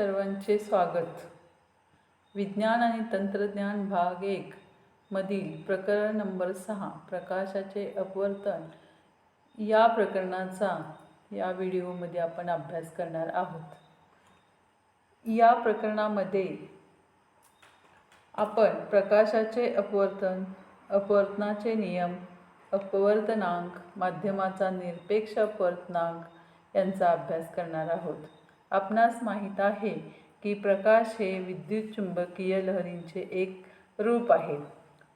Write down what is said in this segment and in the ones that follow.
सर्वांचे स्वागत. विज्ञान आणि तंत्रज्ञान भाग एक मधील प्रकरण नंबर सहा प्रकाशाचे अपवर्तन या प्रकरणाचा या व्हिडिओमध्ये आपण अभ्यास करणार आहोत. या प्रकरणामध्ये आपण प्रकाशाचे अपवर्तन अपवर्तनाचे नियम अपवर्तनांक माध्यमाचा निरपेक्ष अपवर्तनांक यांचा अभ्यास करणार आहोत. आपणास माहीत आहे की प्रकाश हे विद्युत चुंबकीय लहरींचे एक रूप आहे.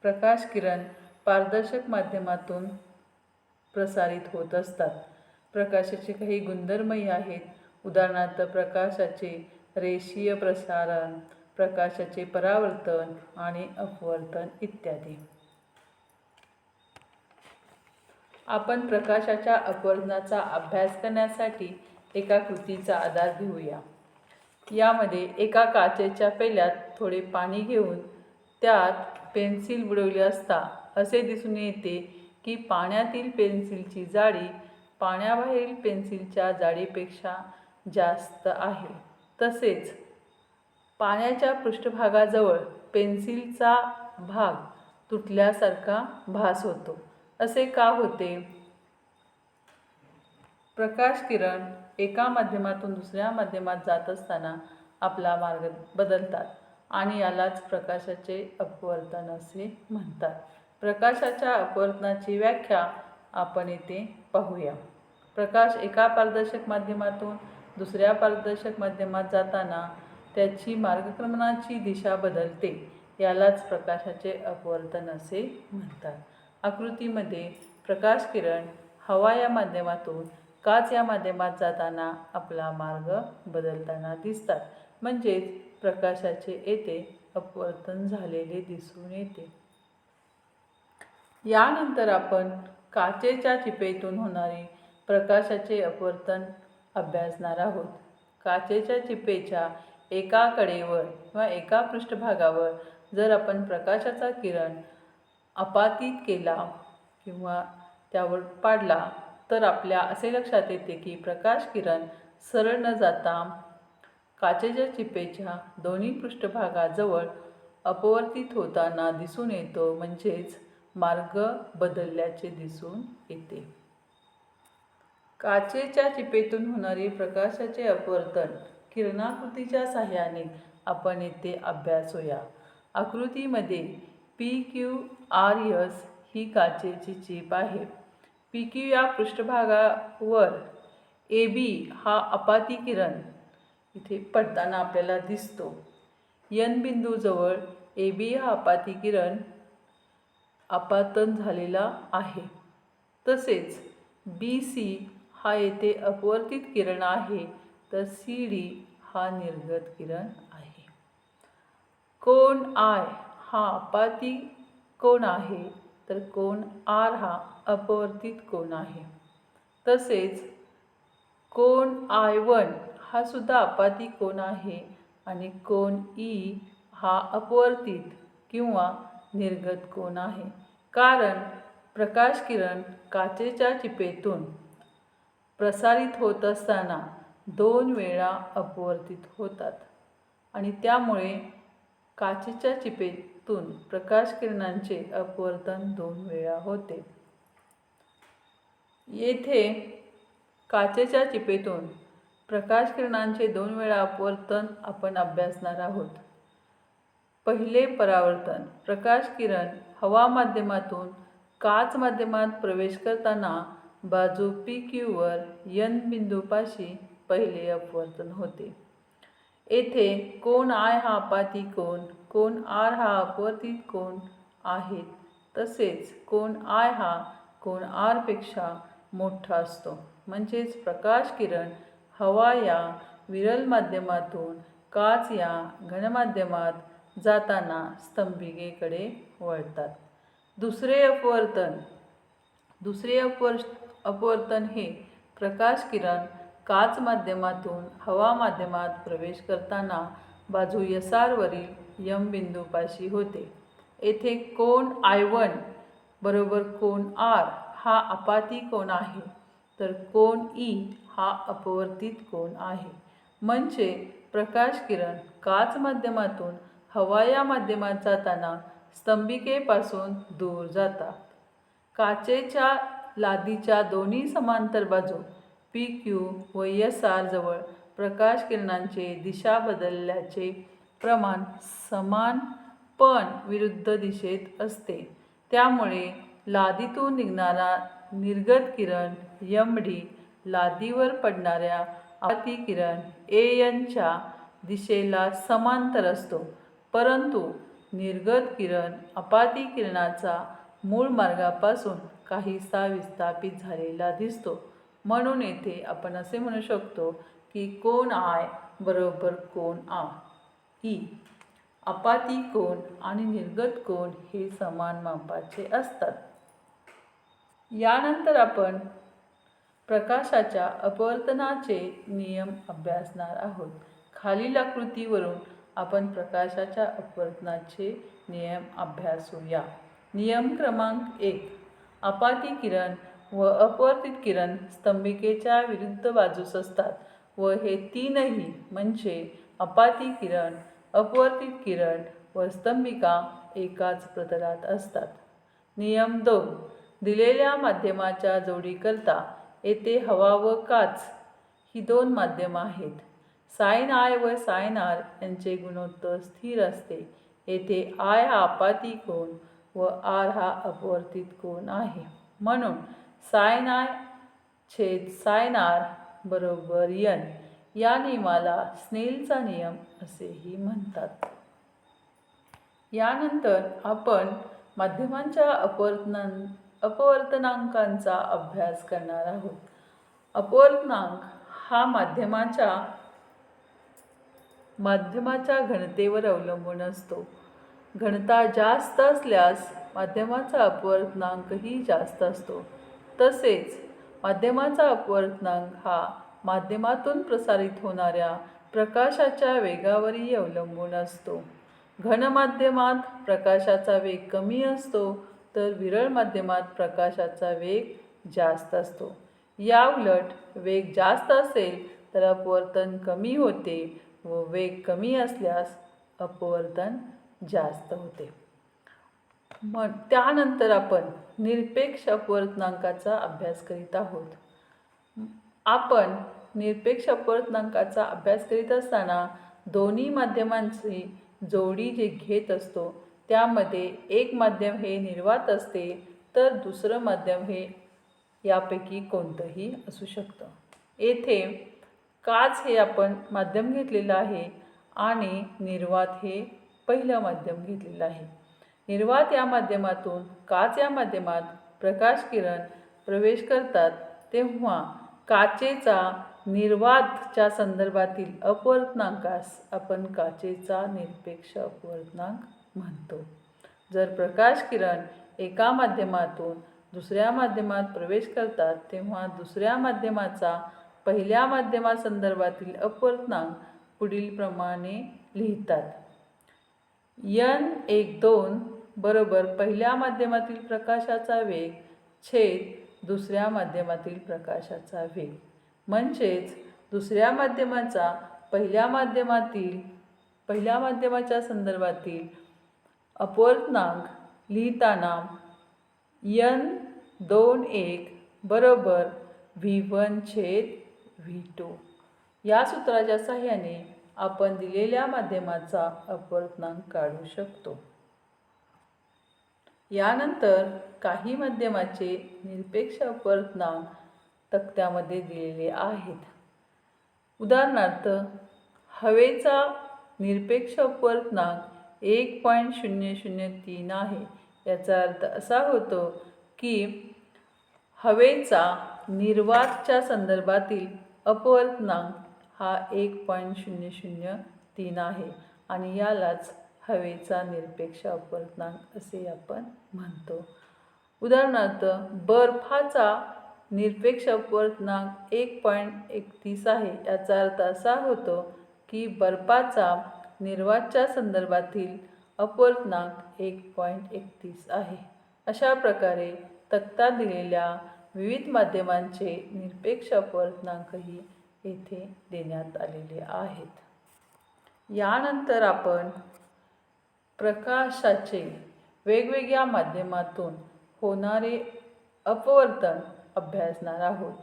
प्रकाश किरण पारदर्शक माध्यमातून प्रसारित होत असतात. प्रकाशाचे काही गुणधर्मही आहेत. उदाहरणार्थ प्रकाशाचे रेषीय प्रसारण प्रकाशाचे परावर्तन आणि अपवर्तन इत्यादी. आपण प्रकाशाच्या अपवर्तनाचा अभ्यास करण्यासाठी एका कृतीचा आधार घेऊया. यामध्ये एका काचेच्या पेल्यात थोडे पाणी घेऊन त्यात पेन्सिल बुडवली असता असे दिसून येते की पाण्यातील पेन्सिलची जाडी पाण्याबाहेरील पेन्सिलच्या जाडीपेक्षा जास्त आहे. तसेच पाण्याच्या पृष्ठभागाजवळ पेन्सिलचा भाग तुटल्यासारखा भास होतो. असे का होते? प्रकाश किरण एका माध्यमातून दुसऱ्या माध्यमात जात असताना आपला मार्ग बदलतात आणि यालाच प्रकाशाचे अपवर्तन असे म्हणतात. प्रकाशाच्या अपवर्तनाची व्याख्या आपण येथे पाहूया. प्रकाश एका पारदर्शक माध्यमातून दुसऱ्या पारदर्शक माध्यमात जाताना त्याची मार्गक्रमणाची दिशा बदलते यालाच प्रकाशाचे अपवर्तन असे म्हणतात. आकृतीमध्ये प्रकाश किरण हवा या माध्यमातून काच या माध्यमात जाताना आपला मार्ग बदलताना दिसतात. म्हणजेच प्रकाशाचे येथे अपवर्तन झालेले दिसून येते. यानंतर आपण काचेच्या चिपेतून होणारे प्रकाशाचे अपवर्तन अभ्यासणार आहोत. काचेच्या चिपेच्या एका कडेवर किंवा एका पृष्ठभागावर जर आपण प्रकाशाचा किरण अपातित केला किंवा त्यावर पाडला तर आपल्या असे लक्षात येते की प्रकाश किरण सरळ न जाता काचेच्या चिपेच्या दोन्ही पृष्ठभागाजवळ अपवर्तित होताना दिसून येतो म्हणजेच मार्ग बदलल्याचे दिसून येते. काचेच्या चिपेतून होणारे प्रकाशाचे अपवर्तन किरणाकृतीच्या साह्याने आपण येथे अभ्यासूया आकृतीमध्ये पी क्यू आर यस ही काचेची चिप आहे. पी क्यू या पृष्ठभागावर ए बी हा अपाती किरण इथे पडताना आपल्याला दिसतो. यन बिंदूजवळ ए बी हा अपाती किरण अपातन झालेला आहे. तसेच बी सी हा येथे अपवर्तित किरण आहे तर सी डी हा निर्गत किरण आहे. कोण आय हा अपाती कोण आहे? तर कोण आर हा अपवर्तित कोण आहे? तसेच कोण आय वन हा सुद्धा अपाती कोण आहे आणि कोण ई हा अपवर्तित किंवा निर्गत कोण आहे? कारण प्रकाश किरण काचेच्या चिपेतून प्रसारित होत असताना दोन वेळा अपवर्तित होतात आणि त्यामुळे काचेच्या चिपेत तून प्रकाश किरणांचे अपवर्तन दोन वेळा होते. येथे काचेच्या चिपेतून प्रकाश किरणांचे दोन वेळा अपवर्तन आपण अभ्यासणार आहोत. पहिले परावर्तन प्रकाश किरण हवा माध्यमातून काच माध्यमात प्रवेश करताना बाजू पी क्यूवर यन बिंदूपाशी पहिले अपवर्तन होते. येथे कोण आय हा अपाती कोण? कोण आर हा अपवर्तित कोण आहेत तसेच कोण आय हा कोण आरपेक्षा मोठा असतो. म्हणजेच प्रकाश किरण हवा या विरल माध्यमातून काच या घनमाध्यमात जाताना स्तंभिकेकडे वळतात. दुसरे अपवर्तन. दुसरे अपवर्ष अपवर्तन हे प्रकाश किरण काच माध्यमातून हवा माध्यमात प्रवेश करताना बाजू यसारवरील यम बिंदूपाशी होते. येथे कोण आय वन बरोबर कोण आर हा अपाती कोण आहे तर कोण ई हा अपवर्तित कोण आहे. म्हणजे प्रकाश किरण काच माध्यमातून हवा या माध्यमात जाताना स्तंभिकेपासून दूर जातात. काचेच्या लादीच्या दोन्ही समांतर बाजू पी क्यू व एस आरजवळ प्रकाश किरणांचे दिशा बदलल्याचे प्रमाण समान पण विरुद्ध दिशेत असते. त्यामुळे लादीतून निघणारा निर्गत किरण यम डी लादीवर पडणाऱ्या आती किरण ए एनच्या दिशेला समांतर असतो. परंतु निर्गत किरण अपाती किरणाचा मूळ मार्गापासून काहीसा विस्थापित झालेला दिसतो. म्हणून येथे आपण असे म्हणू शकतो की कोण आय बरोबर कोण आ? ई. अपाती कोण आणि निर्गत कोण हे समान मापाचे असतात. यानंतर आपण प्रकाशाच्या अपवर्तनाचे नियम अभ्यासणार आहोत. खालील आकृतीवरून आपण प्रकाशाच्या अपवर्तनाचे नियम अभ्यासूया. नियम क्रमांक एक. अपाती किरण व अपवर्तित किरण स्तंभिकेच्या विरुद्ध बाजूस असतात. व हे तीनही म्हणजे अपाती किरण अपवर्तित किरण व स्तंभिका एकाच प्रतलात असतात. नियम दोन. दिलेल्या माध्यमाच्या जोडीकरता येथे हवा व काच ही दोन माध्यमं आहेत. सायन आय व सायन आर यांचे गुणोत्तर स्थिर असते. येथे आय हा अपाती कोण व आर हा अपवर्तित कोण आहे. म्हणून सायनाय छेद सायनार बरोबर यन. या नियमाला स्नेलचा नियम असेही म्हणतात. यानंतर आपण माध्यमांच्या अपवर्तनां अपवर्तनांकांचा अभ्यास करणार आहोत. अपवर्तनांक हा माध्यमाच्या माध्यमाच्या घनतेवर अवलंबून असतो. घनता जास्त असल्यास माध्यमाचा अपवर्तनांकही जास्त असतो. तसेच माध्यमाचा अपवर्तनांक हा माध्यमातून प्रसारित होणाऱ्या प्रकाशाच्या वेगावरही अवलंबून असतो. घन माध्यमात प्रकाशाचा वेग कमी असतो तर विरळ माध्यमात प्रकाशाचा वेग जास्त असतो. या उलट वेग जास्त असेल तर अपवर्तन कमी होते व वेग कमी असल्यास अपवर्तन जास्त होते. मग त्यानंतर आपण निरपेक्ष अपवर्तनांकाचा अभ्यास करीत आहोत. आपण निरपेक्ष अपवर्तनांकाचा अभ्यास करीत असताना दोन्ही माध्यमांची जोडी जे घेत असतो त्यामध्ये एक माध्यम हे निर्वात असते तर दुसरं माध्यम हे यापैकी कोणतंही असू शकतं. येथे काच हे आपण माध्यम घेतलेलं आहे आणि निर्वात हे पहिलं माध्यम घेतलेलं आहे. निर्वात या माध्यमातून काच या माध्यमात प्रकाश किरण प्रवेश करतात. तेव्हा काचेचा निर्वातच्या संदर्भातील अपवर्तनांकास आपण काचेचा निरपेक्ष अपवर्तनांक म्हणतो. जर प्रकाश किरण एका माध्यमातून दुसऱ्या माध्यमात प्रवेश करतात तेव्हा दुसऱ्या माध्यमाचा पहिल्या माध्यमासंदर्भातील अपवर्तनांक पुढीलप्रमाणे लिहितात. यन एक दोन बरोबर पहिल्या माध्यमातील प्रकाशाचा वेग छेद दुसऱ्या माध्यमातील प्रकाशाचा वेग. म्हणजेच दुसऱ्या माध्यमाचा पहिल्या माध्यमातील पहिल्या माध्यमाच्या संदर्भातील अपवर्तनांक लिहिताना यन दोन एक बरोबर व्ही वन छेद व्ही टू. या सूत्राच्या साह्याने आपण दिलेल्या माध्यमाचा अपवर्तनांक काढू शकतो. यानंतर काही माध्यमाचे निरपेक्ष अपवर्तनाम तक्त्यामध्ये दिलेले आहेत. उदाहरणार्थ हवेचा निरपेक्ष अपवर्तनांक एक पॉईंट शून्य शून्य तीन आहे. याचा अर्थ असा होतो की हवेचा निर्वातच्या संदर्भातील अपवर्तनांक हा एक पॉईंट शून्य शून्य तीन आहे आणि यालाच हवेचा निरपेक्ष अपवर्तनांक असे आपण म्हणतो. उदाहरणार्थ बर्फाचा निरपेक्ष अपवर्तनांक एक पॉईंट एकतीस आहे. याचा अर्थ असा होतो की बर्फाचा निर्वाच्या संदर्भातील अपवर्तनांक एक पॉईंट एकतीस आहे. अशा प्रकारे तक्ता दिलेल्या विविध माध्यमांचे निरपेक्ष अपवर्तनांकही येथे देण्यात आलेले आहेत. यानंतर आपण प्रकाशाचे वेगवेगळ्या माध्यमातून होणारे अपवर्तन अभ्यासणार आहोत.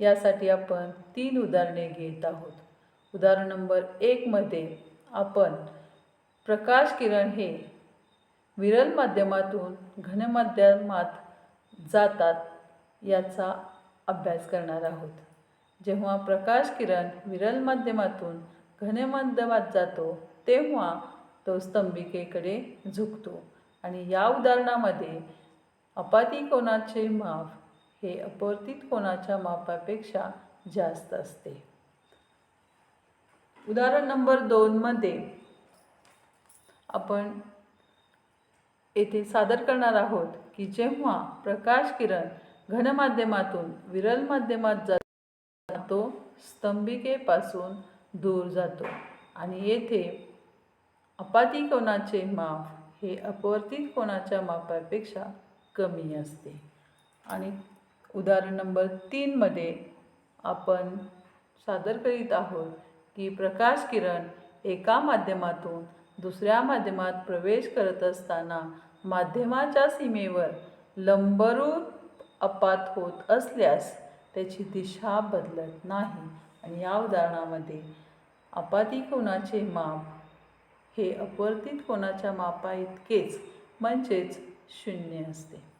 यासाठी आपण तीन उदाहरणे घेत आहोत. उदाहरण नंबर एकमध्ये आपण प्रकाश किरण हे विरल माध्यमातून घनमाध्यमात जातात याचा अभ्यास करणार आहोत. जेव्हा प्रकाश किरण विरल माध्यमातून घनमाध्यमात जातो तेव्हा तो स्तंभिकेकडे झुकतो. आणि या उदाहरणामध्ये अपाती कोणाचे माप हे अपवर्तित कोणाच्या मापापेक्षा जास्त असते. उदाहरण नंबर दोनमध्ये आपण येथे सादर करणार आहोत की जेव्हा प्रकाश किरण घनमाध्यमातून विरल माध्यमात जातो स्तंभिकेपासून दूर जातो. आणि येथे अपाती कोणाचे माप हे अपवर्तित कोणाच्या मापापेक्षा कमी असते. आणि उदाहरण नंबर तीनमध्ये आपण सादर करीत आहोत की प्रकाश किरण एका माध्यमातून दुसऱ्या माध्यमात प्रवेश करत असताना माध्यमाच्या सीमेवर लंबरूप अपात होत असल्यास त्याची दिशा बदलत नाही. आणि या उदाहरणामध्ये अपाती कोणाचे माप हे अपवर्तित कोणाच्या मापा इतकेच म्हणजेच शून्य असते.